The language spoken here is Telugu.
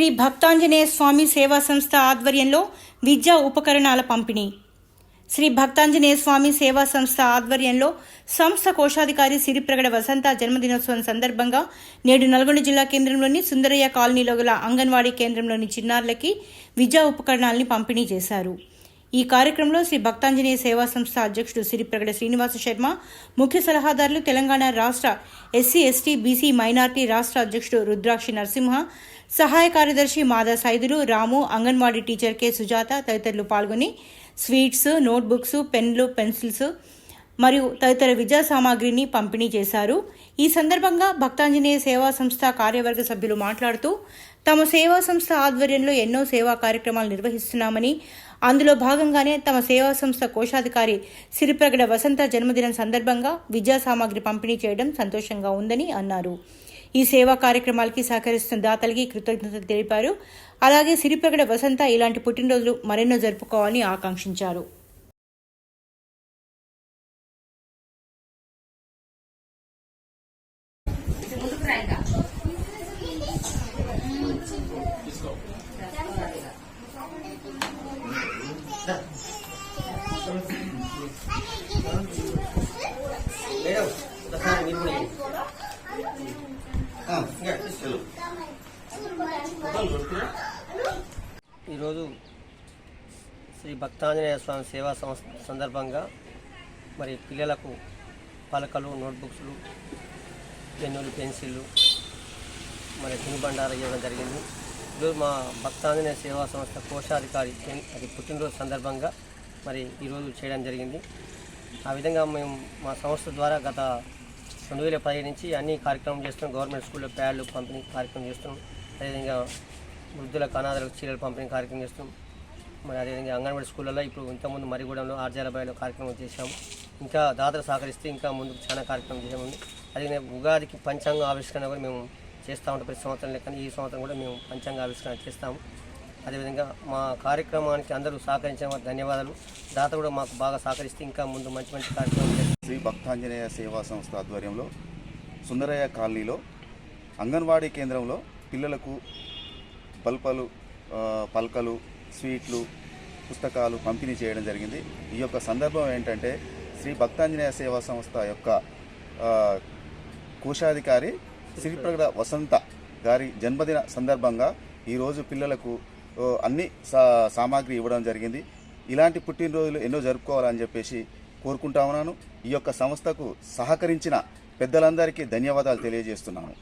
శ్రీ భక్తాంజనేయ స్వామి సేవా సంస్థ ఆధ్వర్యంలో విద్యా ఉపకరణాల పంపిణీ. శ్రీ భక్తాంజనేయ స్వామి సేవా సంస్థ ఆధ్వర్యంలో సంస్థ కోశాధికారి సిరిప్రగడ వసంత జన్మదినోత్సవం సందర్భంగా నేడు నల్గొండ జిల్లా కేంద్రంలోని సుందరయ్య కాలనీలో గల అంగన్వాడీ కేంద్రంలోని చిన్నారులకి విద్యా ఉపకరణాలని పంపిణీ చేశారు. ఈ కార్యక్రమంలో శ్రీ భక్తాంజనేయ సేవా సంస్థ అధ్యక్షుడు సిరిప్రగడ శ్రీనివాస శర్మ ముఖ్య సలహాదారులు తెలంగాణ రాష్ట్ర ఎస్సీ ఎస్టీ బీసీ మైనార్టీ రాష్ట్ర అధ్యక్షుడు రుద్రాక్షి నరసింహ సహాయ కార్యదర్శి మాదా సైదులు రాము అంగన్వాడీ టీచర్ కె సుజాత తదితరులు పాల్గొని స్వీట్స్ నోట్బుక్స్ పెన్లు పెన్సిల్స్ మరియు తదితర విద్యా సామాగ్రిని పంపిణీ చేశారు. ఈ సందర్భంగా భక్తాంజనేయ సేవా సంస్థ కార్యవర్గ సభ్యులు మాట్లాడుతూ తమ సేవా సంస్థ ఆధ్వర్యంలో ఎన్నో సేవా కార్యక్రమాలు నిర్వహిస్తున్నామని అందులో భాగంగానే తమ సేవా సంస్థ కోశాధికారి సిరిప్రగడ వసంత జన్మదినం సందర్భంగా విద్యా సామాగ్రి పంపిణీ చేయడం సంతోషంగా ఉందని అన్నారు. ఈ సేవా కార్యక్రమాలకి సహకరిస్తున్న దాతలకి కృతజ్ఞతలు తెలిపారు. అలాగే సిరిప్రగడ వసంత ఇలాంటి పుట్టినరోజులు మరెన్నో జరుపుకోవాలని ఆకాంక్షించారు. ఈరోజు శ్రీ భక్తాంజనేయ స్వామి సేవా సందర్భంగా మరి పిల్లలకు పలకలు నోట్బుక్స్లు పెన్నులు పెన్సిళ్ళు మరి తినుబండారు ఇవ్వడం జరిగింది. ఈరోజు మా భక్తాంజనేయ సేవా సంస్థ కోశాధికారి అది పుట్టినరోజు సందర్భంగా మరి ఈరోజు చేయడం జరిగింది. ఆ విధంగా మేము మా సంస్థ ద్వారా గత రెండు వేల పదిహేను నుంచి అన్ని కార్యక్రమం చేస్తున్నాం. గవర్నమెంట్ స్కూల్లో ప్యాడ్లు పంపిణీ కార్యక్రమం చేస్తున్నాం. అదేవిధంగా వృద్ధులకు అనాథలకు చీరలు పంపిణీ కార్యక్రమం చేస్తున్నాం మరి అదేవిధంగా అంగన్వాడీ స్కూళ్ళలో ఇప్పుడు ఇంతకుముందు మరిగూడెంలో ఆర్జాలబాయిలో కార్యక్రమం చేశాము. ఇంకా దాతలు సహకరిస్తే ఇంకా ముందుకు చాలా కార్యక్రమం చేసాము అదేవిధంగా ఉగాదికి పంచాంగ ఆవిష్కరణ కూడా మేము చేస్తూ ఉంటాం. ప్రతి సంవత్సరం లెక్కన ఈ సంవత్సరం కూడా మేము పంచాంగ ఆవిష్కరణ చేస్తాము. అదేవిధంగా మా కార్యక్రమానికి అందరూ సహకరించిన ధన్యవాదాలు. దాత కూడా మాకు బాగా సహకరిస్తే ఇంకా ముందు మంచి మంచి కార్యక్రమాలు శ్రీ భక్తాంజనేయ సేవా సంస్థ ఆధ్వర్యంలో సుందరయ్య కాలనీలో అంగన్వాడీ కేంద్రంలో పిల్లలకు బల్పలు పలకలు స్వీట్లు పుస్తకాలు పంపిణీ చేయడం జరిగింది. ఈ యొక్క సందర్భం ఏంటంటే శ్రీ భక్తాంజనేయ సేవా సంస్థ యొక్క కోశాధికారి శ్రీప్రగడ వసంత గారి జన్మదిన సందర్భంగా ఈరోజు పిల్లలకు అన్ని సా సామాగ్రి ఇవ్వడం జరిగింది. ఇలాంటి పుట్టినరోజులు ఎన్నో జరుపుకోవాలని చెప్పేసి కోరుకుంటా ఉన్నాను. ఈ యొక్క సంస్థకు సహకరించిన పెద్దలందరికీ ధన్యవాదాలు తెలియజేస్తున్నాను.